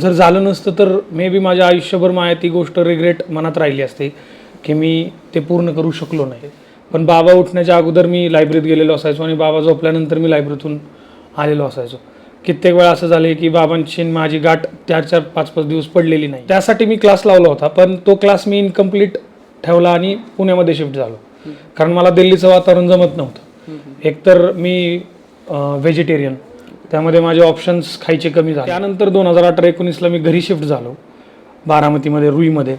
जर झालं नसतं तर मे बी माझ्या आयुष्यभर माझ्या ती गोष्ट रिग्रेट मनात राहिली असते की मी ते पूर्ण करू शकलो नाही. पण बाबा उठण्याच्या अगोदर मी लायब्ररीत गेलेलो असायचो आणि बाबा झोपल्यानंतर मी लायब्ररीतून आलेलो असायचो. कित्येक वेळा असं झालं की बाबांची माझी गाठ चार चार पाच पाच दिवस पडलेली नाही. त्यासाठी मी क्लास लावला होता पण तो क्लास मी इनकम्प्लीट ठेवला आणि पुण्यामध्ये शिफ्ट झालो. कारण मला दिल्लीचं वातावरण जमत नव्हतं. एकतर मी व्हेजिटेरियन त्यामध्ये माझे ऑप्शन्स खायचे कमी झाले. त्यानंतर दोन हजार अठरा एकोणीसला मी घरी शिफ्ट झालो बारामतीमध्ये रुईमध्ये.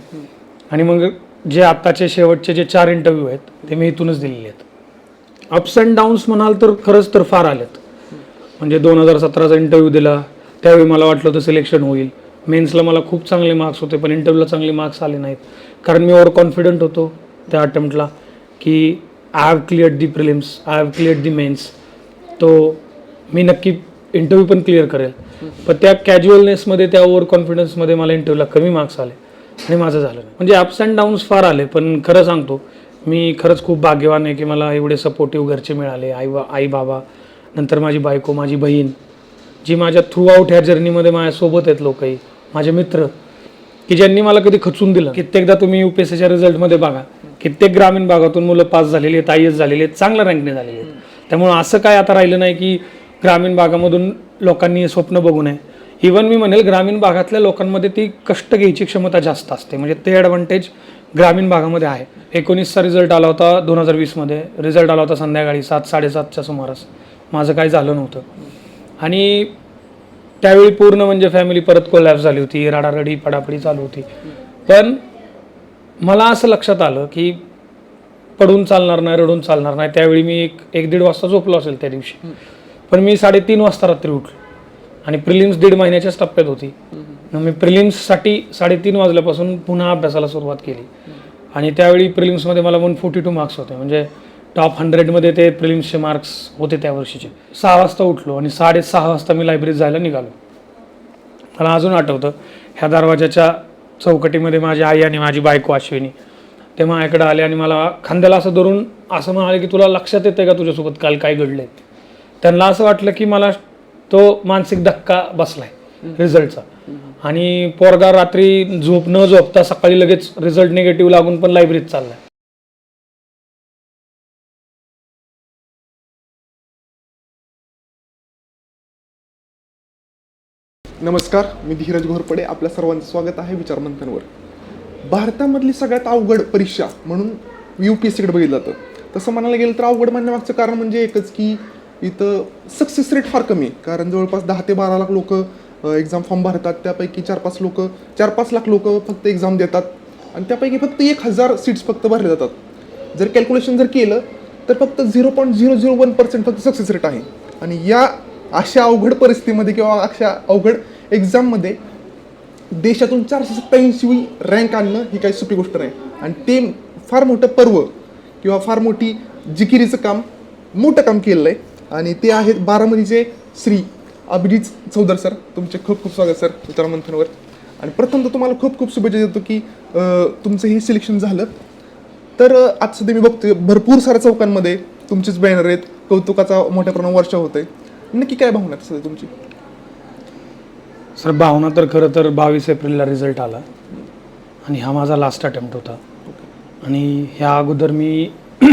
आणि मग जे आत्ताचे शेवटचे जे चार इंटरव्ह्यू आहेत ते मी इथूनच दिलेले आहेत. अप्स अँड डाऊन्स म्हणाल तर खरंच तर फार आलेत. म्हणजे दोन हजार सतराचा इंटरव्ह्यू दिला त्यावेळी मला वाटलं होतं सिलेक्शन होईल. मेन्सला मला खूप चांगले मार्क्स होते पण इंटरव्ह्यूला चांगले मार्क्स आले नाहीत. कारण मी ओवर कॉन्फिडंट होतो त्या अटेम्प्टला की I have clear the prelims I have clear the mains तो मी नक्की इंटरव्ह्यू पण क्लिअर करेल. पण त्या कॅज्युअलनेसमध्ये त्या ओव्हर कॉन्फिडन्समध्ये मला इंटरव्ह्यूला कमी मार्क्स आले आणि माझं झालं नाही. म्हणजे अप्स अँड डाऊन्स फार आले पण खरं सांगतो मी खरंच खूप भाग्यवान आहे की मला एवढे सपोर्टिव्ह घरचे मिळाले. आई बा आई बाबा नंतर माझी बायको माझी बहीण जी माझ्या थ्रू आउट ह्या जर्नीमध्ये माझ्यासोबत आहेत लोकही माझे मित्र की ज्यांनी मला कधी खचून दिलं कित्येकदा तुम्ही यू पी एस सीच्या रिझल्टमध्ये बघा कित्येक ग्रामीण भागातून मुलं पास झालेली आहेत आय एस झालेली आहेत चांगल्या रँकने झालेली आहेत. त्यामुळे असं काय आता राहिलं नाही की ग्रामीण भागामधून लोकांनी हे स्वप्न बघू नये. इवन मी म्हणेल ग्रामीण भागातल्या लोकांमध्ये ती कष्ट घ्यायची क्षमता जास्त असते. म्हणजे ते ॲडव्हान्टेज ग्रामीण भागामध्ये आहे. एकोणीसचा रिझल्ट आला होता दोन हजार वीसमध्ये. रिझल्ट आला होता संध्याकाळी सात साडेसातच्या सुमारास. माझं काही झालं नव्हतं. आणि त्यावेळी पूर्ण म्हणजे फॅमिली परत कोलॅप्स झाली होती. रडारडी पडापडी चालू होती. पण मला असं लक्षात आलं की पडून चालणार नाही रडून चालणार नाही. त्यावेळी मी एक एक दीड वाजता झोपलो असेल त्या दिवशी. पण मी साडेतीन वाजता रात्री उठलो. आणि प्रिलिम्स दीड महिन्याच्याच टप्प्यात होती. मग मी प्रिलिम्ससाठी साडेतीन वाजल्यापासून पुन्हा अभ्यासाला सुरुवात केली. आणि त्यावेळी प्रिलिम्समध्ये मला वन फोर्टी टू मार्क्स होते. म्हणजे टॉप हंड्रेडमध्ये ते प्रिलिम्सचे मार्क्स होते त्या वर्षीचे. सहा वाजता उठलो आणि साडेसहा वाजता मी लायब्ररीत जायला निघालो. मला अजून आठवतं ह्या दरवाजाच्या चौकटीमध्ये माझी आई आणि माझी बायको अश्विनी ते माझ्याकडे आले आणि मला खांद्याला असं धरून असं म्हणाले की तुला लक्षात येते का तुझ्यासोबत काल काय घडलंय? त्यांना असं वाटलं की मला तो मानसिक धक्का बसलाय रिझल्टचा. आणि पोरगा रात्री झोप न झोपता सकाळी लगेच रिझल्ट निगेटिव्ह लागून पण लायब्ररीत चाललाय. नमस्कार मी धीरज घोरपडे. आपल्या सर्वांचं स्वागत आहे विचार मंथनवर. भारतामधली सगळ्यात अवघड परीक्षा म्हणून यू पी एस सीकडे बघितलं जातं. तसं म्हणायला गेलं तर अवघड म्हणण्यामागचं कारण म्हणजे एकच की इथं सक्सेस रेट फार कमी आहे. कारण जवळपास दहा ते बारा लाख लोक एक्झाम फॉर्म भरतात. त्यापैकी चार पाच लोक चार पाच लाख लोक फक्त एक्झाम देतात. आणि त्यापैकी फक्त एक हजार सीट्स फक्त भरले जातात. जर कॅल्क्युलेशन जर केलं तर फक्त zero point zero zero one percent फक्त सक्सेस रेट आहे. आणि या अशा अवघड परिस्थितीमध्ये किंवा अशा अवघड एक्झाममध्ये देशातून चारशे सत्त्याऐंशी रँक आणणं ही काही सोपी गोष्ट नाही. आणि ते फार मोठं पर्व किंवा फार मोठी जिकिरीचं काम मोठं काम केलेलं आहे आणि ते आहेत बारामतीचे श्री अभिजित चौधर सर. तुमचे खूप खूप स्वागत सर विचारमंथनवर आणि प्रथम तर तुम्हाला खूप खूप शुभेच्छा देतो की तुमचं हे सिलेक्शन झालं. तर आज सध्या मी बघतोय भरपूर साऱ्या चौकांमध्ये तुमचेच बॅनर आहेत. कौतुकाचा मोठ्या प्रमाणावर वर्षा होत आहे नक्की काय भावना सध्या तुमची? सर भावना तर खरं तर बावीस एप्रिलला रिझल्ट आला. आणि हा माझा लास्ट अटेम्प्ट होता. आणि ह्या अगोदर मी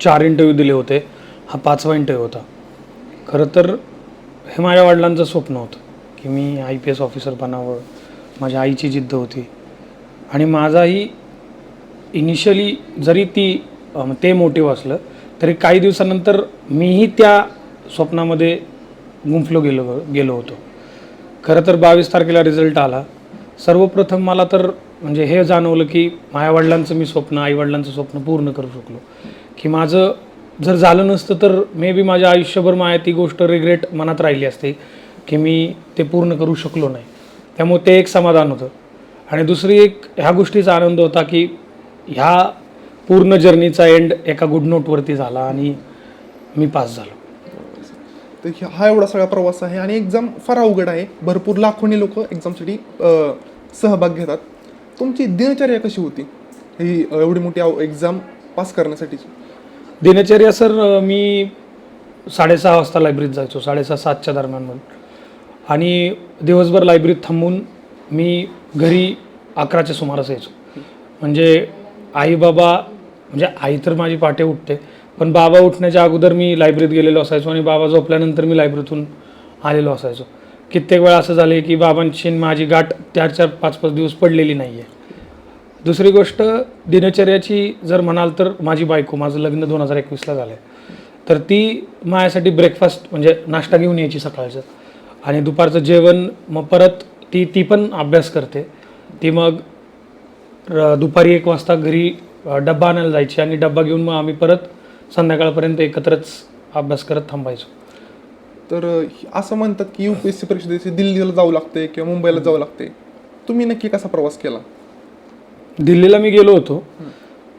चार इंटरव्ह्यू दिले होते. हा पाचवा इंटरव्ह्यू होता. खरं तर हे माझ्या वडिलांचं स्वप्न होतं की मी आय पी एस ऑफिसर बनावं माझ्या आईची जिद्द होती. आणि माझाही इनिशियली जरी ती ते मोटिव्ह असलं तरी काही दिवसानंतर मीही त्या स्वप्नामध्ये गुंफलो गेलो गेलो होतो. खरं तर बावीस तारखेला रिझल्ट आला. सर्वप्रथम मला तर म्हणजे हे जाणवलं की माझ्या वडिलांचं मी स्वप्न आईवडिलांचं स्वप्न पूर्ण करू शकलो. की माझं जर झालं नसतं तर मे बी माझ्या आयुष्यभर माझ्या ती गोष्ट रिग्रेट मनात राहिली असते की मी ते पूर्ण करू शकलो नाही. त्यामुळे ते एक समाधान होतं. आणि दुसरी एक ह्या गोष्टीचा आनंद होता की ह्या पूर्ण जर्नीचा एंड एका गुड नोटवरती झाला आणि मी पास झालो. तर ह्या- हा एवढा सगळा प्रवास आहे आणि एक्झाम फार अवघड आहे. भरपूर लाखोनी लोक एक्झामसाठी सहभाग घेतात. तुमची दिनचर्या कशी होती? ही एवढी मोठी एक्झाम पास करण्यासाठीची. दिनचर्या सर मी साडेसहा वाजता लायब्ररीत जायचो साडेसहा सातच्या दरम्यान आणि दिवसभर लायब्ररीत थांबून मी घरी अकराच्या सुमारास यायचो. म्हणजे आई बाबा म्हणजे आई तर माझी पाटे उठते पण बाबा उठण्याच्या अगोदर मी लायब्ररीत गेलेलो असायचो आणि बाबा झोपल्यानंतर मी लायब्ररीतून आलेलो असायचो. कित्येक वेळा असं झालं की बाबांची माझी गाठ चार चार पाच पाच दिवस पडलेली नाही आहे दुसरी गोष्ट दिनचर्याची जर म्हणाल तर माझी बायको माझं लग्न दोन हजार एकवीसला झालं आहे तर ती माझ्यासाठी ब्रेकफास्ट म्हणजे नाश्ता घेऊन यायची सकाळचं. आणि दुपारचं जेवण मग परत ती ती पण अभ्यास करते. ती मग दुपारी एक वाजता घरी डब्बा आणायला जायची आणि डब्बा घेऊन मग आम्ही परत संध्याकाळपर्यंत एकत्रच अभ्यास करत थांबायचो. तर असं म्हणतात की यू पी एस सी परीक्षेसाठी दिल्लीला जावं लागते किंवा मुंबईला जावं लागते. तुम्ही नक्की कसा प्रवास केला? दिल्लीला मी गेलो होतो.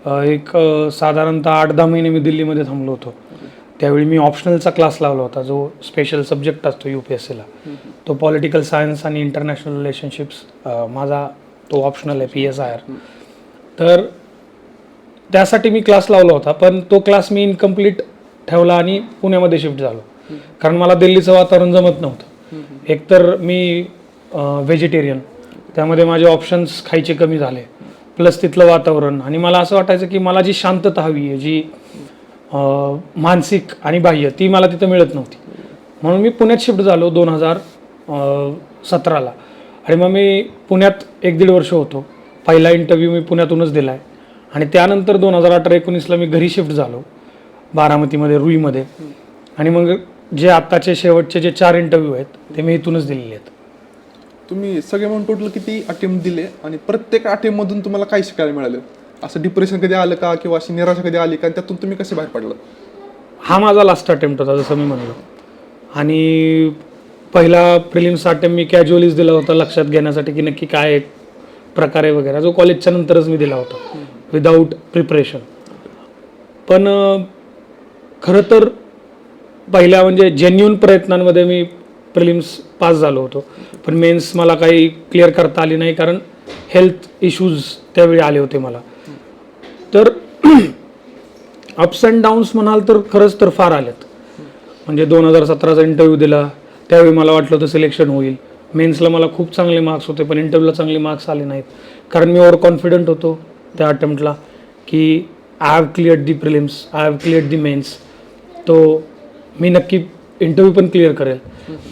एक साधारणतः आठ दहा महिने मी दिल्लीमध्ये थांबलो होतो. त्यावेळी मी ऑप्शनलचा क्लास लावला होता जो स्पेशल सब्जेक्ट असतो यू पी एस सीला तो पॉलिटिकल सायन्स आणि इंटरनॅशनल रिलेशनशिप्स माझा तो ऑप्शनल आहे पी एस आय आर तर त्यासाठी मी क्लास लावला होता पण तो क्लास मी इनकम्प्लीट ठेवला आणि पुण्यामध्ये शिफ्ट झालो. कारण मला दिल्लीचं वातावरण जमत नव्हतं. एकतर मी व्हेजिटेरियन त्यामध्ये माझे ऑप्शन्स खायचे कमी झाले. प्लस तिथलं वातावरण. आणि मला असं वाटायचं की मला जी शांतता हवी आहे जी मानसिक आणि बाह्य ती मला तिथं मिळत नव्हती. म्हणून मी पुण्यात शिफ्ट झालो दोन हजार सतराला. आणि मग मी पुण्यात एक दीड वर्ष होतो. पहिला इंटरव्ह्यू मी पुण्यातूनच दिला आहे आणि त्यानंतर दोन हजार अठरा एकोणीसला मी घरी शिफ्ट झालो बारामतीमध्ये रुईमध्ये. आणि मग जे आत्ताचे शेवटचे जे चार इंटरव्ह्यू आहेत ते मी इथूनच दिलेले आहेत. तुम्ही सगळे म्हणून टोटल किती अटेम्प्ट दिले आणि प्रत्येक अटेम्प्टमधून तुम्हाला काय शिकायला मिळालं? असं डिप्रेशन कधी आलं का किंवा अशी निराशा कधी आली का? आणि त्यातून तुम्ही कसे बाहेर पडलं हा माझा लास्ट अटेम्प्ट होता जसं मी म्हणलो. आणि पहिला प्रिलिम्स अटेम्प्ट मी कॅज्युअलीच दिला होता लक्षात घेण्यासाठी की नक्की काय प्रकारे प्रकार आहे वगैरे. जो कॉलेजच्या नंतरच मी दिला होता विदाऊट प्रिपरेशन पण खरं तर पहिल्या म्हणजे जेन्युन प्रयत्नांमध्ये मी प्रिलिम्स पास झालो होतो. पण मेन्स मला काही क्लिअर करता आली नाही कारण हेल्थ इश्यूज त्यावेळी आले होते मला. तर अप्स अँड डाऊन्स म्हणाल तर खरंच तर फार आलेत म्हणजे दोन हजार सतराचा इंटरव्ह्यू दिला. त्यावेळी मला वाटलं होतं सिलेक्शन होईल. मेन्सला मला खूप चांगले मार्क्स होते पण इंटरव्ह्यूला चांगले मार्क्स आले नाहीत. कारण मी ओव्हर कॉन्फिडंट होतो त्या अटेम्प्टला की I have clear the prelims I have clear the mains तो मी नक्की इंटरव्ह्यू पण क्लिअर करेल.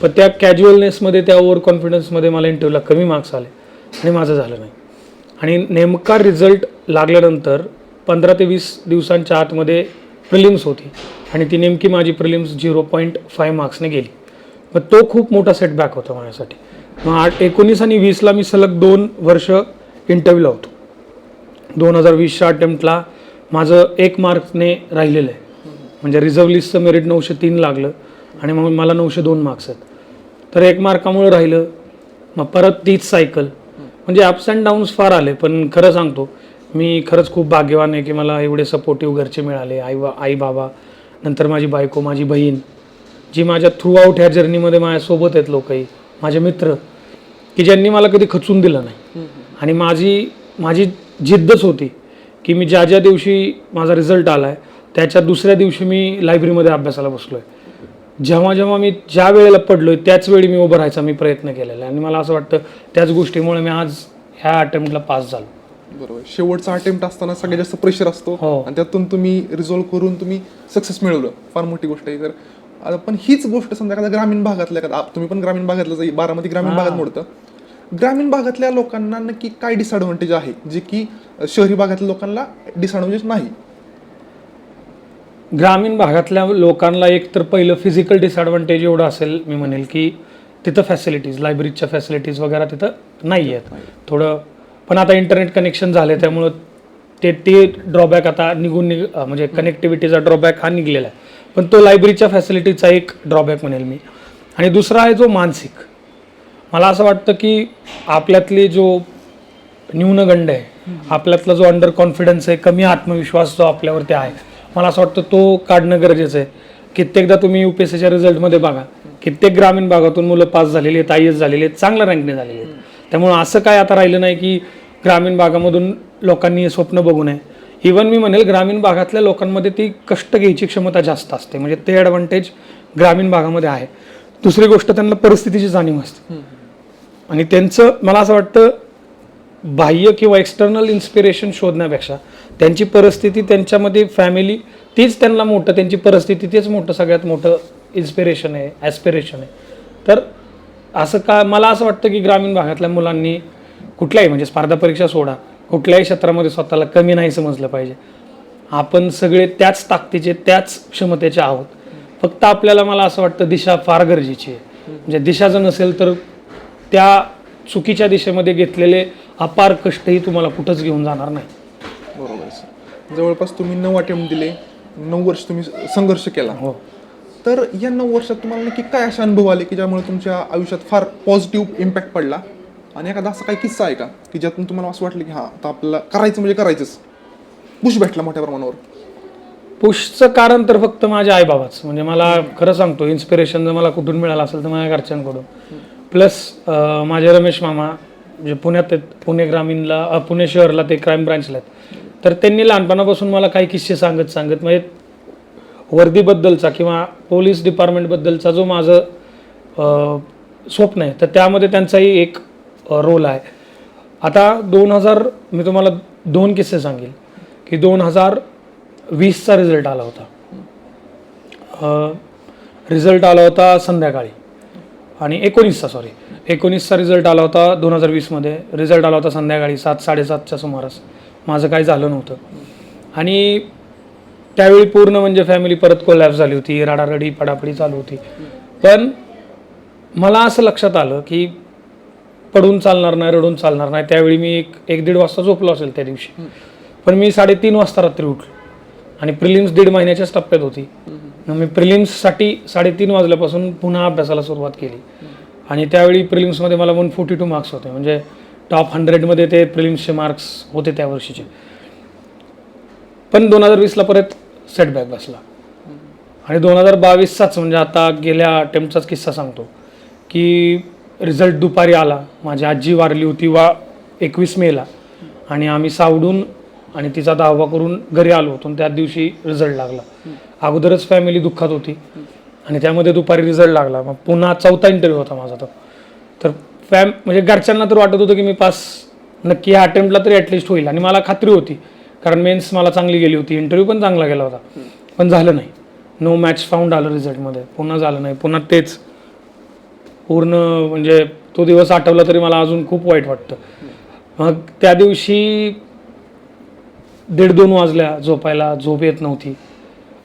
पण त्या कॅज्युअलनेसमध्ये त्या ओव्हर कॉन्फिडन्समध्ये मला इंटरव्ह्यूला कमी मार्क्स आले आणि माझं झालं नाही. आणि नेमका रिझल्ट लागल्यानंतर पंधरा ते वीस दिवसांच्या आतमध्ये प्रिलिम्स होती आणि ती नेमकी माझी प्रिलिम्स झिरो पॉईंट फाय मार्क्सने गेली. मग तो खूप मोठा सेटबॅक होता माझ्यासाठी. मग आठ एकोणीस आणि वीसला मी सलग दोन वर्ष इंटरव्ह्यूला होतो. दोन हजार वीसच्या अटेम्प्टला माझं एक मार्क्सने राहिलेलं आहे. म्हणजे रिझर्व लिस्टचं मेरिट नऊशे तीन लागलं. आणि मग मला नऊशे दोन मार्क्स आहेत. तर एक मार्कामुळे राहिलं. मग परत तीच सायकल म्हणजे अप्स अँड डाऊन्स फार आले पण खरं सांगतो मी खरंच खूप भाग्यवान आहे की मला एवढे सपोर्टिव्ह घरचे मिळाले. आई वा आई बाबा नंतर माझी बायको माझी बहीण जी माझ्या थ्रू आउट ह्या जर्नीमध्ये माझ्यासोबत आहेत लोकही माझे मित्र की ज्यांनी मला कधी खचून दिलं नाही. आणि माझी माझी जिद्दच होती की मी ज्या ज्या दिवशी माझा रिझल्ट आला आहे त्याच्या दुसऱ्या दिवशी मी लायब्ररीमध्ये अभ्यासाला बसलो आहे जेव्हा जेव्हा मी ज्या वेळेला पडलोय त्याच वेळी मी उभं राहायचा मी प्रयत्न केलेला आहे. आणि मला असं वाटतं त्याच गोष्टीमुळे मी आज ह्या अटेम्प्टला पास झालो. बरोबर. शेवटचा अटेम्प्ट असताना सगळ्यात जास्त प्रेशर असतो. हो. आणि त्यातून तुम्ही रिझॉल्व्ह करून तुम्ही सक्सेस मिळवलं. फार मोठी गोष्ट आहे. तर आता पण हीच गोष्ट समजा एखाद्या ग्रामीण भागातल्या एखाद्या आप- तुम्ही पण ग्रामीण भागातलं जाई बारामती ग्रामीण भागात मोडतं. ग्रामीण भागातल्या लोकांना नक्की काय डिसएडव्हान्टेज आहे? जे की शहरी भागातल्या लोकांना डिसएडव्हान्टेज नाही. ग्रामीण भागातल्या लोकांना एक तर पहिलं फिजिकल डिसएडव्हान्टेज एवढं असेल मी म्हणेल की तिथं फॅसिलिटीज लायब्ररीजच्या फॅसिलिटीज वगैरे तिथं नाही आहेत थोडं पण आता इंटरनेट कनेक्शन झाले त्यामुळं ते ते ड्रॉबॅक आता निघून निघ म्हणजे कनेक्टिव्हिटीचा ड्रॉबॅक हा निघलेला आहे. पण तो लायब्ररीच्या फॅसिलिटीचा एक ड्रॉबॅक म्हणेल मी. आणि दुसरा आहे जो मानसिक. मला असं वाटतं की आपल्यातली जो न्यूनगंड आहे आपल्यातला जो अंडर कॉन्फिडन्स आहे कमी आत्मविश्वास जो आपल्यावरती आहे मला असं वाटतं तो काढणं गरजेचं आहे. कित्येकदा तुम्ही यू पी एस सीच्या रिझल्टमध्ये बघा. कित्येक ग्रामीण भागातून मुलं पास झालेली आहेत आय एस झालेली आहेत चांगल्या रँकने झालेली आहेत. त्यामुळं असं काय आता राहिलं नाही की ग्रामीण भागामधून लोकांनी हे स्वप्न बघू नये. इवन मी म्हणेल ग्रामीण भागातल्या लोकांमध्ये ती कष्ट घ्यायची क्षमता जास्त असते. म्हणजे ते ॲडव्हान्टेज ग्रामीण भागामध्ये आहे. दुसरी गोष्ट त्यांना परिस्थितीची जाणीव असते. आणि त्यांचं मला असं वाटतं बाह्य किंवा एक्सटर्नल इन्स्पिरेशन शोधण्यापेक्षा त्यांची परिस्थिती त्यांच्यामध्ये फॅमिली तीच त्यांना मोठं त्यांची परिस्थिती तेच मोठं सगळ्यात मोठं इन्स्पिरेशन आहे ॲस्पिरेशन आहे. तर असं का मला असं वाटतं की ग्रामीण भागातल्या मुलांनी कुठल्याही म्हणजे स्पर्धा परीक्षा सोडा कुठल्याही क्षेत्रामध्ये स्वतःला कमी नाही समजलं पाहिजे. आपण सगळे त्याच ताकदीचे त्याच क्षमतेचे आहोत. फक्त आपल्याला मला असं वाटतं दिशा फार गरजेची आहे. म्हणजे दिशा जर नसेल तर त्या चुकीच्या दिशेमध्ये घेतलेले अपार कष्टही तुम्हाला कुठंच घेऊन जाणार नाही. जवळपास तुम्ही नऊ अटेम्प्ट दिले नऊ वर्ष तुम्ही संघर्ष केला. हो. तर या नऊ वर्षात तुम्हाला नक्की काय असे अनुभव आले की ज्यामुळे तुमच्या आयुष्यात फार पॉझिटिव्ह इम्पॅक्ट पडला? आणि एखादा असा काही किस्सा आहे का की ज्यातून तुम्हाला असं वाटलं की हां आता आपल्याला करायचं म्हणजे करायचंच. पुश भेटला मोठ्या प्रमाणावर. पुशचं कारण तर फक्त माझ्या आईबाबाच. म्हणजे मला खरं सांगतो इन्स्पिरेशन जर मला कुठून मिळालं असेल तर माझ्या घरच्यांकडून. प्लस माझे रमेश मामा जे पुण्यात आहेत पुणे ग्रामीणला अ, पुणे शहरला ते क्राईम ब्रांचला आहेत. तर त्यांनी लहानपणापासून मला काही किस्से सांगत सांगत म्हणजे वर्दीबद्दलचा किंवा पोलीस डिपार्टमेंटबद्दलचा जो माझं स्वप्न आहे तर त्यामध्ये त्यांचाही एक रोल आहे. आता दोन हजार मी तुम्हाला दोन किस्से सांगेल की दोन हजार वीसचा रिझल्ट आला होता. रिझल्ट आला होता संध्याकाळी. आणि एकोणीसचा सॉरी. एकोणीसचा रिझल्ट आला होता दोन हजार वीसमध्ये. रिझल्ट आला होता संध्याकाळी सात साडेसातच्या सुमारास. माझं काही झालं नव्हतं. आणि त्यावेळी पूर्ण म्हणजे फॅमिली परत कोलॅप्स झाली होती राडारडी पडापडी चालू होती. पण मला असं लक्षात आलं की पडून चालणार नाही रडून चालणार नाही. त्यावेळी मी एक एक दीड वाजता झोपलो असेल त्या दिवशी. पण मी साडेतीन वाजता रात्री उठलो. आणि प्रिलिम्स दीड महिन्याच्याच टप्प्यात होती. मी प्रिलिम्ससाठी साडेतीन वाजल्यापासून पुन्हा अभ्यासाला सुरुवात केली. आणि त्यावेळी प्रिलिम्समध्ये मला वन फोर्टी टू मार्क्स होते. म्हणजे टॉप हंड्रेडमध्ये ते प्रिलिम्सचे मार्क्स होते त्या वर्षीचे. पण दोन हजार वीसला परत सेटबॅक बसला. आणि दोन हजार बावीसचाच म्हणजे आता गेल्या अटेम्प्टचाच किस्सा सांगतो की रिझल्ट दुपारी आला. माझी आजी वारली होती वा एकवीस मेला. आणि आम्ही सावडून आणि तिचा दावा करून घरी आलो होतो आणि त्याच दिवशी रिझल्ट लागला. अगोदरच फॅमिली दुःखात होती. आणि त्यामध्ये दुपारी रिझल्ट लागला. मग पुन्हा चौथा इंटरव्ह्यू होता माझा तो. तर फॅम म्हणजे घरच्यांना तर वाटत होतं की मी पास. नक्की ह्या अटेम्प्टला तरी ॲटलिस्ट होईल. आणि मला खात्री होती. कारण मेन्स मला चांगली गेली होती. इंटरव्ह्यू पण चांगला गेला होता. पण झालं नाही. नो मॅच फाउंड आलं रिझल्टमध्ये पुन्हा झालं नाही. पुन्हा तेच. पूर्ण म्हणजे तो दिवस आठवला तरी मला अजून खूप वाईट वाटतं. मग त्या दिवशी दीड दोन वाजल्या झोपायला. झोप येत नव्हती.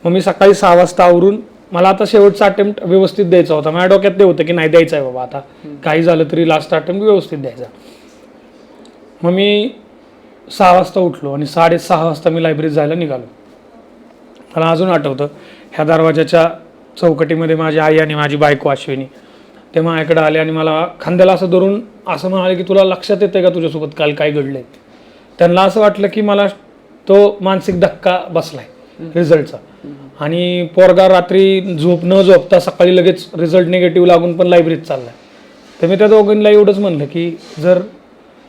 मग मी सकाळी सहा वाजता आवरून मला आता शेवटचा अटेम्प्ट व्यवस्थित द्यायचा होता. माझ्या डोक्यात ते होतं की नाही द्यायचं आहे बाबा आता. काही झालं तरी लास्ट अटेम्प्ट व्यवस्थित द्यायचा. मग मी सहा वाजता उठलो आणि साडेसहा वाजता मी लायब्ररीत जायला निघालो. मला अजून आठवतं ह्या दरवाजाच्या चौकटीमध्ये माझी आई आणि माझी बायको अश्विनी ते माझ्याकडे आले आणि मला खांद्याला असं धरून असं म्हणाले की तुला लक्षात येते का तुझ्यासोबत काल काय घडलंय? त्यांना असं वाटलं की मला तो मानसिक धक्का बसलाय रिझल्टचा आणि पोरगा रात्री झोप न झोपता सकाळी लगेच रिझल्ट निगेटिव्ह लागून पण लायब्ररीत चाललाय. तर मी त्या दोघांना एवढंच म्हणलं की जर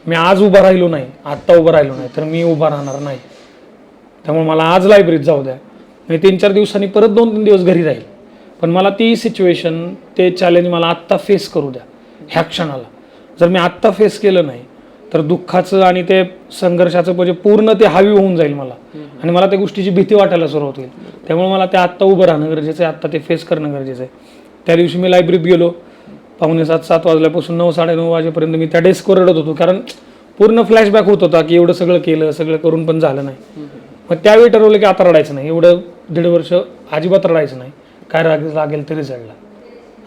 मी आज उभा राहिलो नाही आत्ता उभा राहिलो नाही तर मी उभा राहणार नाही. त्यामुळे मला आज लायब्ररीत जाऊ द्या. मी तीन चार दिवसांनी परत दोन तीन दिवस घरी राहील. पण मला ती सिच्युएशन ते चॅलेंज मला आत्ता फेस करू द्या ह्या क्षणाला. जर मी आत्ता फेस केलं नाही तर दुःखाचं आणि ते संघर्षाचं म्हणजे पूर्ण ते हावी होऊन जाईल मला. आणि मला त्या गोष्टीची भीती वाटायला सुरुवात होईल. त्यामुळे मला ते आत्ता उभं राहणं गरजेचं आहे आत्ता ते फेस करणं गरजेचं आहे. त्या दिवशी मी लायब्ररीत गेलो. पावणे सात सात वाजल्यापासून नऊ साडेनऊ वाजेपर्यंत मी त्या डेस्कवर रडत होतो. कारण पूर्ण फ्लॅशबॅक होत होता की एवढं सगळं केलं सगळं करून पण झालं नाही. मग त्यावेळी ठरवलं की आता रडायचं नाही. एवढं दीड वर्ष अजिबात रडायचं नाही. काय राग लागेल ते रिझल्टला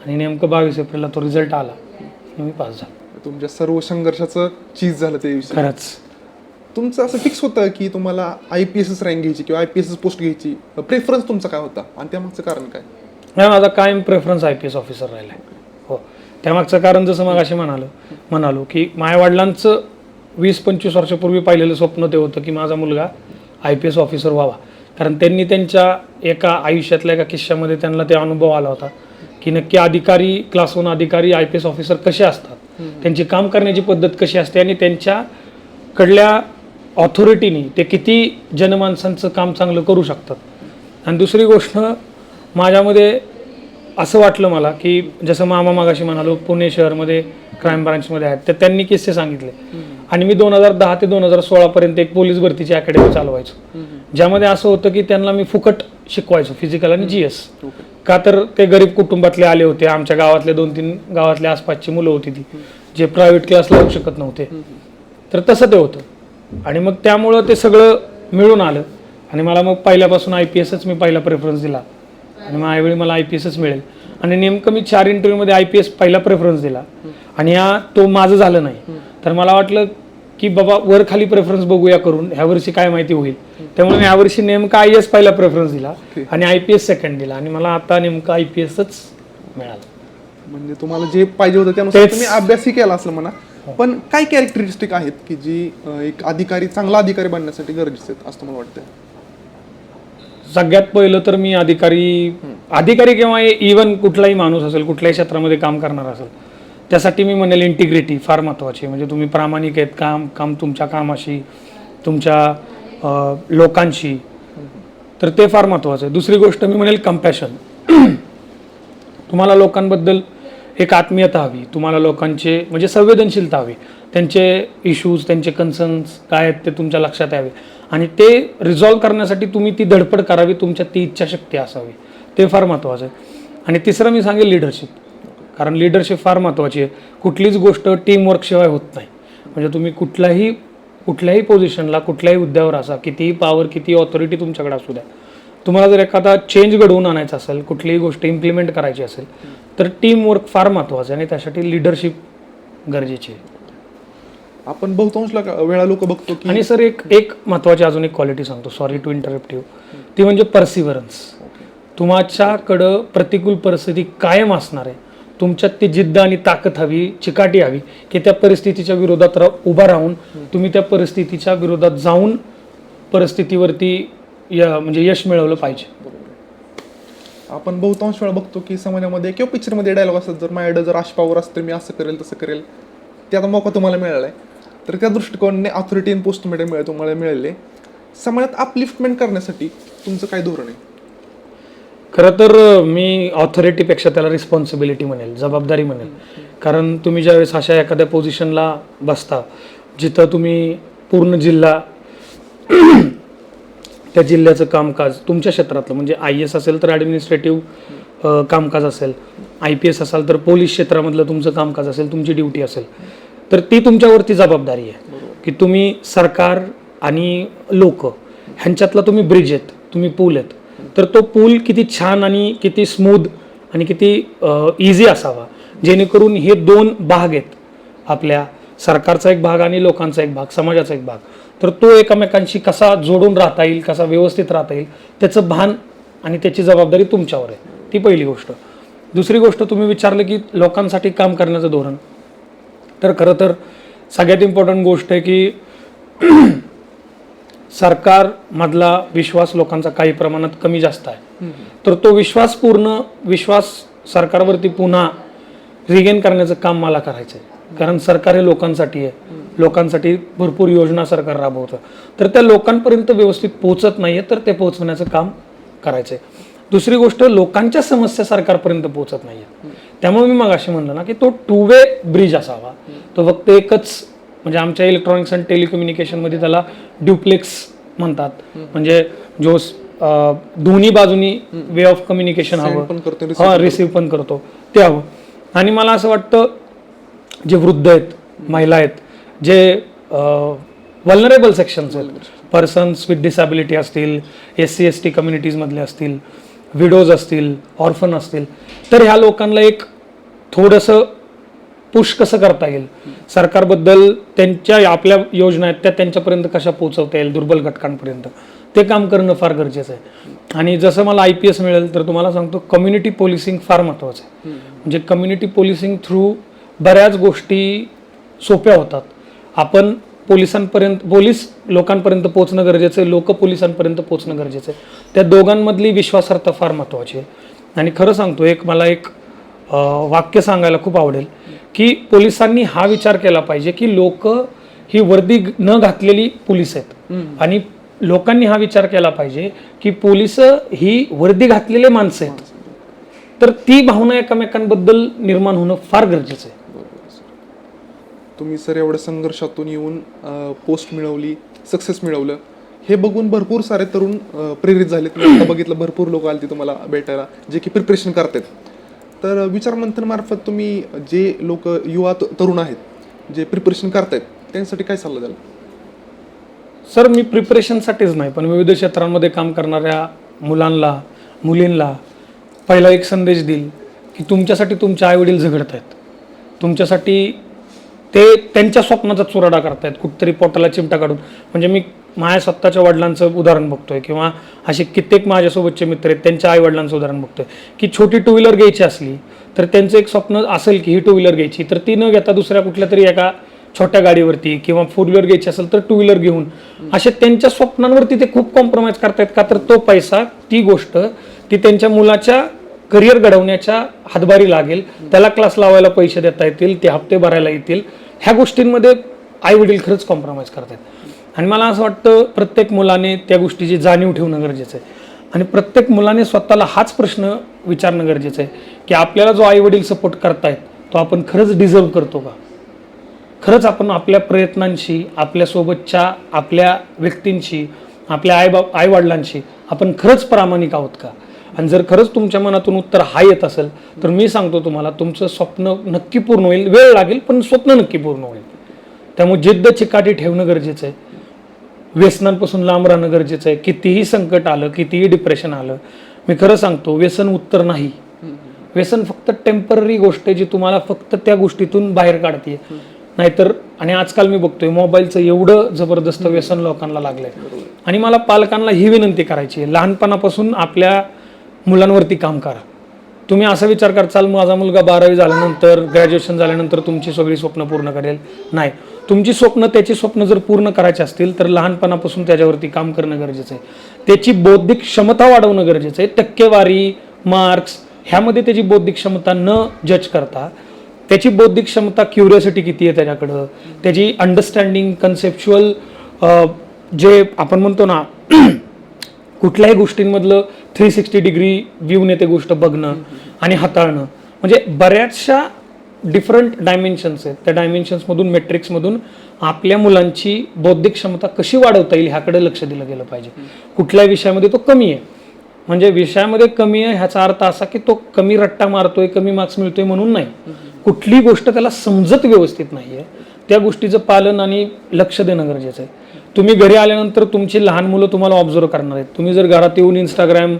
आणि नेमकं बावीस एप्रिलला तो रिझल्ट आला. मी पास झालो. तुमच्या सर्व संघर्षाचं चीज झालं त्या दिवशी. खरंच. तुमचं असं फिक्स होतं की तुम्हाला आय पी एस रँक घ्यायची किंवा आय पी एस पोस्ट घ्यायची. प्रेफरन्स तुमचा काय होता? आणि त्यामागचं कारण काय? नाही माझा कायम preference I P S officer राहिला आहे. हो. त्यामागचं कारण जसं मग असे म्हणालो म्हणालो की माझ्या वडिलांचं वीस पंचवीस वर्षापूर्वी पाहिलेलं स्वप्न ते होतं की माझा मुलगा आय पी एस ऑफिसर व्हावा. कारण त्यांनी त्यांच्या एका आयुष्यातल्या एका किस्स्यामध्ये त्यांना ते अनुभव आला होता की नक्की अधिकारी क्लास वन अधिकारी आय पी एस ऑफिसर कसे असतात? त्यांची काम करण्याची पद्धत कशी असते? आणि त्यांच्याकडल्या ऑथॉरिटीनी ते किती जनमानसांचं काम चांगलं करू शकतात. आणि दुसरी गोष्ट माझ्यामध्ये असं वाटलं मला की जसं मामा मागाशी म्हणालो पुणे शहरमध्ये क्राईम ब्रांचमध्ये आहेत तर त्यांनी किस्से सांगितले. आणि मी दोन हजार दहा ते दोन हजार सोळापर्यंत एक पोलीस भरतीची अकॅडमी चालवायचो. ज्यामध्ये असं होतं की त्यांना मी फुकट शिकवायचो फिजिकल आणि जी एस का तर ते गरीब कुटुंबातले आले होते आमच्या गावातले दोन तीन गावातल्या आसपासची मुलं होती ती जे प्रायव्हेट क्लास लावू शकत नव्हते. तर तसं ते होतं. आणि मग त्यामुळं ते सगळं मिळून आलं. आणि मला मग पहिल्यापासून आय पी एसच मी पहिला प्रेफरन्स दिला. आणि मग यावेळी मला आय पी एसच मिळेल. आणि नेमकं मी चार इंटरव्ह्यूमध्ये आय पी एस पहिला प्रेफरन्स दिला. आणि या तो माझं झालं नाही. तर मला वाटलं की बाबा वर खाली प्रेफरन्स बघूया करून. ह्या वर्षी काय माहिती होईल. त्यामुळे मी यावर्षी नेमका आय एस पहिला प्रेफरन्स दिला. आणि आय पी एस सेकंड दिला. आणि मला आता नेमकं आय पी एसच मिळालं. म्हणजे तुम्हाला जे पाहिजे होतं त्यानुसार. तुम्ही अभ्यासही केला असलं म्हणा. पण काय कॅरेक्टरिस्टिक आहेत की जी एक अधिकारी चांगला अधिकारी बनण्यासाठी गरजेचे आहेत असं मला वाटतं सगळ्यात पहिलं तर मी अधिकारी अधिकारी किंवा इवन कुठलाही माणूस असेल कुठल्याही क्षेत्रामध्ये काम करणार असेल त्यासाठी मी म्हणेल इंटिग्रिटी फार महत्त्वाची. म्हणजे तुम्ही प्रामाणिक आहेत काम काम तुमच्या कामाशी तुमच्या लोकांशी तर ते फार महत्त्वाचं आहे. दुसरी गोष्ट मी म्हणेल कम्पॅशन तुम्हाला लोकांबद्दल एक आत्मीयता हवी. तुम्हाला लोकांचे म्हणजे संवेदनशीलता हवी. त्यांचे इश्यूज त्यांचे कन्सर्न्स काय आहेत ते तुमच्या लक्षात यावे. आणि ते रिझॉल्व्ह करण्यासाठी तुम्ही ती धडपड करावी तुमच्या ती इच्छाशक्ती असावी. ते फार महत्त्वाचं आहे. आणि तिसरं मी सांगेल लिडरशिप कारण लिडरशिप फार महत्त्वाची आहे. कुठलीच गोष्ट टीमवर्कशिवाय होत नाही. म्हणजे तुम्ही कुठलाही कुठल्याही पोझिशनला कुठल्याही हुद्द्यावर असा कितीही पॉवर किती ऑथॉरिटी तुमच्याकडे असू द्या. तुम्हाला जर एखादा चेंज घडवून आणायचा असेल कुठलीही गोष्ट इम्प्लिमेंट करायची असेल तर टीम वर्क फार महत्त्वाचं आहे आणि त्यासाठी लिडरशिप गरजेची आहे. आपण बहुतांश वेळा लोक बघतो की आणि सर एक एक महत्त्वाची अजून एक क्वालिटी सांगतो. सॉरी टू इंटरप्टिव्ह ती म्हणजे परसिव्हरन्स तुमच्याकडं प्रतिकूल परिस्थिती कायम असणार आहे. तुमच्यात ती जिद्द आणि ताकद हवी चिकाटी हवी की त्या परिस्थितीच्या विरोधात उभा राहून तुम्ही त्या परिस्थितीच्या विरोधात जाऊन परिस्थितीवरती य म्हणजे यश मिळवलं पाहिजे. आपण बहुतांश वेळा बघतो की समाजामध्ये किंवा पिक्चरमध्ये डायलॉग असतात जर माझ्याकडे जर अशपावर असतं मी असं करेल तसं करेल त्याचा मौका तुम्हाला मिळाला आहे तर त्या दृष्टिकोनाने ऑथॉरिटी इन पोस्टमध्ये मिळेल तुम्हाला मिळाले. समाजात अपलिफ्टमेंट करण्यासाठी तुमचं काय धोरण आहे? खरं तर मी ऑथॉरिटीपेक्षा त्याला रिस्पॉन्सिबिलिटी म्हणेल जबाबदारी म्हणेल. कारण तुम्ही ज्यावेळेस अशा एखाद्या पोझिशनला बसता जिथं तुम्ही पूर्ण जिल्हा त्या जिल्ह्याचं कामकाज तुमच्या क्षेत्रातलं म्हणजे आय एस असेल तर ॲडमिनिस्ट्रेटिव्ह कामकाज असेल. आय पी एस असाल तर पोलीस क्षेत्रामधलं तुमचं कामकाज असेल तुमची ड्युटी असेल. तर ती तुमच्यावरती जबाबदारी आहे. की तुम्ही सरकार आणि लोक ह्यांच्यातला तुम्ही ब्रिज आहेत तुम्ही पूल आहेत. तर तो पूल किती छान आणि किती स्मूथ आणि किती इझी असावा. जेणेकरून हे दोन भाग आहेत. आपल्या सरकारचा एक भाग आणि लोकांचा एक भाग समाजाचा एक भाग. तर तो एकमेकांशी कसा जोडून राहता येईल कसा व्यवस्थित राहता येईल त्याचं भान आणि त्याची जबाबदारी तुमच्यावर आहे. ती पहिली गोष्ट. दुसरी गोष्ट तुम्ही विचारलं की लोकांसाठी काम करण्याचं धोरण. तर खरं तर सगळ्यात इम्पॉर्टंट गोष्ट आहे की सरकारमधला विश्वास लोकांचा काही प्रमाणात कमी जास्त आहे. तर तो विश्वास पूर्ण विश्वास सरकारवरती पुन्हा रिगेन करण्याचं काम मला करायचं आहे कारण सरकार हे लोकांसाठी आहे. लोकांसाठी भरपूर योजना सरकार राबवतं. तर त्या लोकांपर्यंत व्यवस्थित पोहोचत नाहीये तर ते पोहोचवण्याचं काम करायचं आहे दुसरी गोष्ट लोकांच्या समस्या सरकारपर्यंत पोहोचत नाहीये. त्यामुळे मी मग अशी म्हणलं ना की तो टू वे ब्रिज असावा. तो फक्त एकच म्हणजे आमच्या इलेक्ट्रॉनिक्स अँड टेलिकम्युनिकेशनमध्ये त्याला ड्युप्लेक्स म्हणतात. म्हणजे जो दोन्ही बाजूनी वे ऑफ कम्युनिकेशन हवं. हा रिसिव्ह पण करतो. ते हवं. आणि मला असं वाटतं जे वृद्ध आहेत महिला आहेत जे वल्नरेबल सेक्शन्स आहेत. पर्सन्स विथ डिसॅबिलिटी असतील एस सी एस टी कम्युनिटीजमधले असतील विडोज असतील ऑर्फन असतील तर ह्या लोकांना एक थोडंसं पुश कसं करता येईल? सरकारबद्दल त्यांच्या आपल्या योजना आहेत त्या त्यांच्यापर्यंत कशा पोहोचवता येईल? दुर्बल घटकांपर्यंत. ते काम करणं फार गरजेचं आहे. आणि जसं मला आय पी एस मिळेल तर तुम्हाला सांगतो कम्युनिटी पोलिसिंग फार महत्त्वाचं आहे. म्हणजे कम्युनिटी पोलिसिंग थ्रू बऱ्याच गोष्टी सोप्या होतात. आपण पोलिसांपर्यंत पोलीस लोकांपर्यंत पोहोचणं गरजेचं आहे लोक पोलिसांपर्यंत पोहोचणं गरजेचं आहे. त्या दोघांमधली विश्वासार्हता फार महत्त्वाची आहे. आणि खरं सांगतो एक मला एक वाक्य सांगायला खूप आवडेल की पोलिसांनी हा विचार केला पाहिजे की लोक ही वर्दी न घातलेली पोलीस आहेत. आणि लोकांनी हा विचार केला पाहिजे की पोलीस ही वर्दी घातलेले माणसं आहेत. तर ती भावना एकमेकांबद्दल निर्माण होणं फार गरजेचं आहे. तुम्ही सर एवढ्या संघर्षातून येऊन पोस्ट मिळवली सक्सेस मिळवलं. हे बघून भरपूर सारे तरुण प्रेरित झालेत. मी आता बघितलं भरपूर लोक आले तुम्हाला भेटायला जे की प्रिपरेशन करतात. तर विचारमंथनमार्फत तुम्ही जे लोक युवा तरुण आहेत जे प्रिपरेशन करतायत त्यांच्यासाठी काय सल्ला द्याल? सर मी प्रिपरेशनसाठीच नाही पण विविध क्षेत्रांमध्ये काम करणाऱ्या मुलांना मुलींना पहिला एक संदेश देईल की तुमच्यासाठी तुमचे आईवडील झगडत आहेत तुमच्यासाठी ते त्यांच्या स्वप्नाचा चुराडा करतायत कुठतरी पोटाला चिमटा काढून. म्हणजे मी माझ्या स्वतःच्या वडिलांचं उदाहरण बघतोय किंवा असे कित्येक माझ्यासोबतचे मित्र आहेत त्यांच्या आई वडिलांचं उदाहरण बघतोय. की छोटी टू व्हीलर घ्यायची असली तर त्यांचं एक स्वप्न असेल की ही टू व्हीलर घ्यायची तर ती न घेता दुसऱ्या कुठल्या तरी एका छोट्या गाडीवरती किंवा फोर व्हीलर घ्यायची असेल तर टू व्हीलर घेऊन. असे त्यांच्या स्वप्नांवरती ते खूप कॉम्प्रोमाइज करतायत का? तर तो पैसा ती गोष्ट ती त्यांच्या मुलाच्या करिअर घडवण्याच्या हातभारी लागेल. त्याला क्लास लावायला पैसे देता येतील ते हप्ते भरायला येतील. ह्या गोष्टींमध्ये आई वडील खरंच कॉम्प्रोमाइज करतात आणि मला असं वाटतं प्रत्येक मुलाने त्या गोष्टीची जाणीव ठेवणं गरजेचं आहे. आणि प्रत्येक मुलाने स्वतःला हाच प्रश्न विचारणं गरजेचं आहे की आपल्याला जो आई वडील सपोर्ट करतायत तो आपण खरंच डिझर्व करतो का? खरंच आपण आपल्या प्रयत्नांशी आपल्यासोबतच्या आपल्या व्यक्तींशी आपल्या आई बा आईवडिलांशी आपण खरंच प्रामाणिक आहोत का? आणि जर खरंच तुमच्या मनातून उत्तर हा येत असेल तर मी सांगतो तुम्हाला तुमचं स्वप्न नक्की पूर्ण होईल. वेळ लागेल पण स्वप्न नक्की पूर्ण होईल. त्यामुळे जिद्द चिकाटी ठेवणं गरजेचं आहे. व्यसनांपासून लांब राहणं गरजेचं आहे. कितीही संकट आलं कितीही डिप्रेशन आलं मी खरं सांगतो व्यसन उत्तर नाही. व्यसन फक्त टेंपररी गोष्ट आहे जी तुम्हाला फक्त त्या गोष्टीतून बाहेर काढते. नाहीतर आणि आजकाल मी बघतोय मोबाईलचं एवढं जबरदस्त व्यसन लोकांना लागलंय. आणि मला पालकांना ही विनंती करायची आहे. लहानपणापासून आपल्या मुलांवरती काम करा. तुम्ही असा विचार करचाल माझा मुलगा बारावी झाल्यानंतर ग्रॅज्युएशन झाल्यानंतर तुमची सगळी स्वप्न पूर्ण करेल? नाही. तुमची स्वप्न त्याची स्वप्न जर पूर्ण करायची असतील तर लहानपणापासून त्याच्यावरती काम करणं गरजेचं आहे. त्याची बौद्धिक क्षमता वाढवणं गरजेचं आहे. टक्केवारी मार्क्स ह्यामध्ये त्याची बौद्धिक क्षमता न जज करता त्याची बौद्धिक क्षमता क्युरियोसिटी किती आहे त्याच्याकडं? त्याची अंडरस्टँडिंग कन्सेप्च्युअल जे आपण म्हणतो ना कुठल्याही गोष्टींमधलं थ्री सिक्स्टी डिग्री व्ह्यूने ते गोष्ट बघणं आणि हाताळणं. म्हणजे बऱ्याचशा डिफरंट डायमेन्शन्स आहेत. त्या डायमेन्शन्समधून मेट्रिक्समधून आपल्या मुलांची बौद्धिक क्षमता कशी वाढवता येईल ह्याकडे लक्ष दिलं गेलं पाहिजे. कुठल्याही विषयामध्ये तो कमी आहे. म्हणजे विषयामध्ये कमी आहे ह्याचा अर्थ असा की तो कमी रट्टा मारतोय कमी मार्क्स मिळतोय म्हणून नाही. कुठली गोष्ट त्याला समजत व्यवस्थित नाही आहे त्या गोष्टीचं पालन आणि लक्ष देणं गरजेचं आहे. तुम्ही घरी आल्यानंतर तुमची लहान मुलं तुम्हाला ऑब्झर्व करणार आहेत. तुम्ही जर घरात येऊन इंस्टाग्राम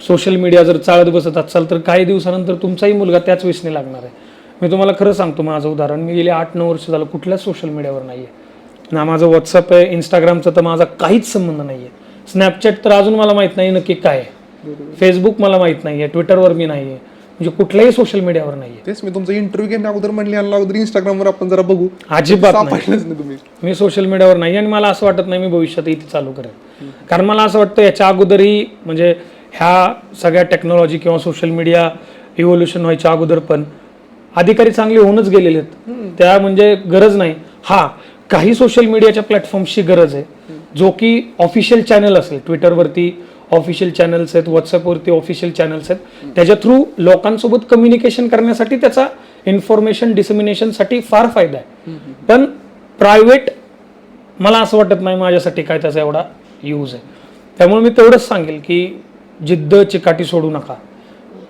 सोशल मीडिया जर चालत बसत असाल तर काही दिवसानंतर तुमचाही मुलगा त्याच वेसने लागणार आहे. मी तुम्हाला खरं सांगतो माझं उदाहरण मी गेले आठ नऊ वर्ष झालं कुठल्याच सोशल मीडियावर नाही आहे ना माझं व्हॉट्सअप आहे इंस्टाग्रामचा तर माझा काहीच संबंध नाही आहे स्नॅपचॅट तर अजून मला माहीत नाही नक्की काय आहे. फेसबुक मला माहीत नाही आहे ट्विटरवर मी नाही आहे म्हणजे कुठल्याही सोशल मीडियावर नाही आहे तेच मी तुमचा इंटरव्ह्यू घेण्या अगोदर म्हणले यांना अगोदर इंस्टाग्रामवर आपण जरा बघू. अजिबात सापडलंच नाही तुम्ही. मी सोशल मीडियावर नाही आणि मला असं वाटत नाही मी भविष्यातही ते चालू करेन कारण मला असं वाटतं याच्या अगोदरही म्हणजे ह्या सगळ्या टेक्नॉलॉजी किंवा सोशल मीडिया इव्होल्युशन व्हायच्या अगोदर पण अधिकारी चांगले होऊनच गेलेले आहेत. त्या म्हणजे गरज नाही. हा काही सोशल मीडियाच्या प्लॅटफॉर्मची गरज आहे. जो की ऑफिशियल चॅनल असेल ट्विटरवरती ऑफिशियल चॅनल्स आहेत व्हॉट्सअपवरती ऑफिशियल चॅनल्स आहेत. त्याच्या थ्रू लोकांसोबत कम्युनिकेशन करण्यासाठी त्याचा इन्फॉर्मेशन डिसमिनेशनसाठी फार फायदा आहे. पण प्रायव्हेट मला असं वाटत नाही माझ्यासाठी काय त्याचा एवढा यूज आहे. त्यामुळे मी तेवढंच सांगेल की जिद्द चिकाटी सोडू नका.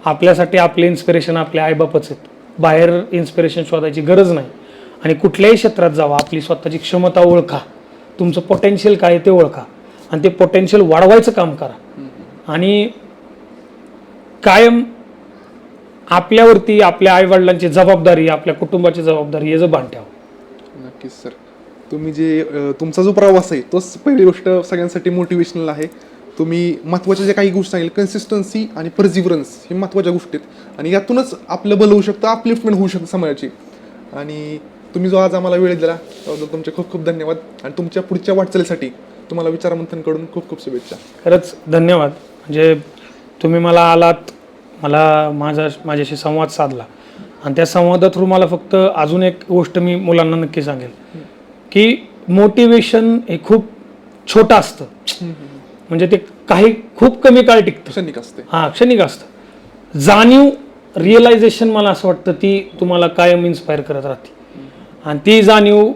आपल्यासाठी आपले इन्स्पिरेशन आपले आईबापच आहेत. बाहेर इन्स्पिरेशन शोधायची गरज नाही. आणि कुठल्याही क्षेत्रात जावा आपली स्वतःची क्षमता ओळखा. तुमचं पोटेन्शियल काय आहे ते ओळखा. आणि ते पोटेन्शियल वाढवायचं काम करा. आणि कायम आपल्यावरती आपल्या आईवडिलांची जबाबदारी आपल्या कुटुंबाची जबाबदारी याचं भान ठेवा. नक्कीच सर. तुम्ही जे अ, तुमचा जो प्रवास आहे तोच पहिली गोष्ट सगळ्यांसाठी मोटिवेशनल आहे. तुम्ही महत्त्वाच्या ज्या काही गोष्टी सांगितल्या कन्सिस्टन्सी आणि परजिवरन्स हे महत्त्वाच्या गोष्टी आहेत. आणि यातूनच आपलं बल होऊ शकतं अपलिफ्टमेंट होऊ शकतं समाजाची. आणि तुम्ही जो आज आम्हाला वेळ दिला त्याबद्दल तुमचे खूप खूप धन्यवाद. आणि तुमच्या पुढच्या वाटचालीसाठी तुम्हाला विचारमंथनकडून खूप खूप शुभेच्छा. खरंच धन्यवाद. म्हणजे तुम्ही मला आलात मला माझा माझ्याशी संवाद साधला. आणि त्या संवादा थ्रू मला फक्त अजून एक गोष्ट मी मुलांना नक्की सांगेल की मोटिवेशन हे खूप छोटं असतं. म्हणजे ते काही खूप कमी काळ टिकतं. क्षणिक असते. हा क्षणिक असतं. जाणीव रिअलायझेशन मला असं वाटतं ती तुम्हाला कायम इन्स्पायर करत राहते. आणि ती जाणीव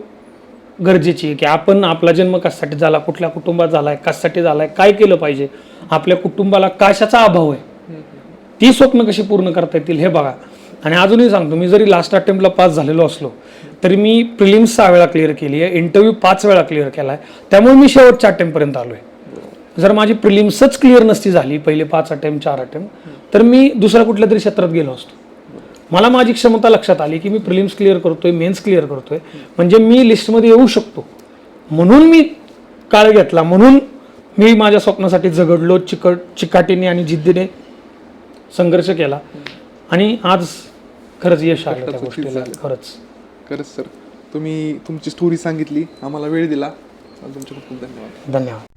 गरजेची आहे की आपण आपला जन्म कशासाठी झाला कुठल्या कुटुंबात झालाय कशासाठी झालाय काय केलं पाहिजे आपल्या कुटुंबाला काशाचा अभाव आहे. ती स्वप्न कशी पूर्ण करता येतील हे बघा. आणि अजूनही सांगतो मी जरी लास्ट अटेम्प्टला पास झालेलो असलो तरी मी प्रिलिम्स सहा वेळा क्लिअर केली आहे इंटरव्ह्यू पाच वेळा क्लिअर केला आहे त्यामुळे मी शेवटच्या अटेम्प्टपर्यंत आलो आहे जर माझी प्रिलिम्सच क्लिअर नसती झाली पहिले पाच अटेम्प्ट चार अटेम्प्ट तर मी दुसऱ्या कुठल्या तरी क्षेत्रात गेलो असतो. मला माझी क्षमता लक्षात आली की मी प्रिलिम्स क्लिअर करतोय मेन्स क्लिअर करतोय. म्हणजे मी लिस्टमध्ये येऊ शकतो. म्हणून मी काळ घेतला म्हणून मी माझ्या स्वप्नासाठी झगडलो चिकट चिकाटीने आणि जिद्दीने संघर्ष केला. आणि आज खरंच यश आलं त्या गोष्टीला. खरंच. खरंच सर. तुम्ही तुमची स्टोरी सांगितली. आम्हाला वेळ दिला. तुमचे खूप खूप धन्यवाद. धन्यवाद.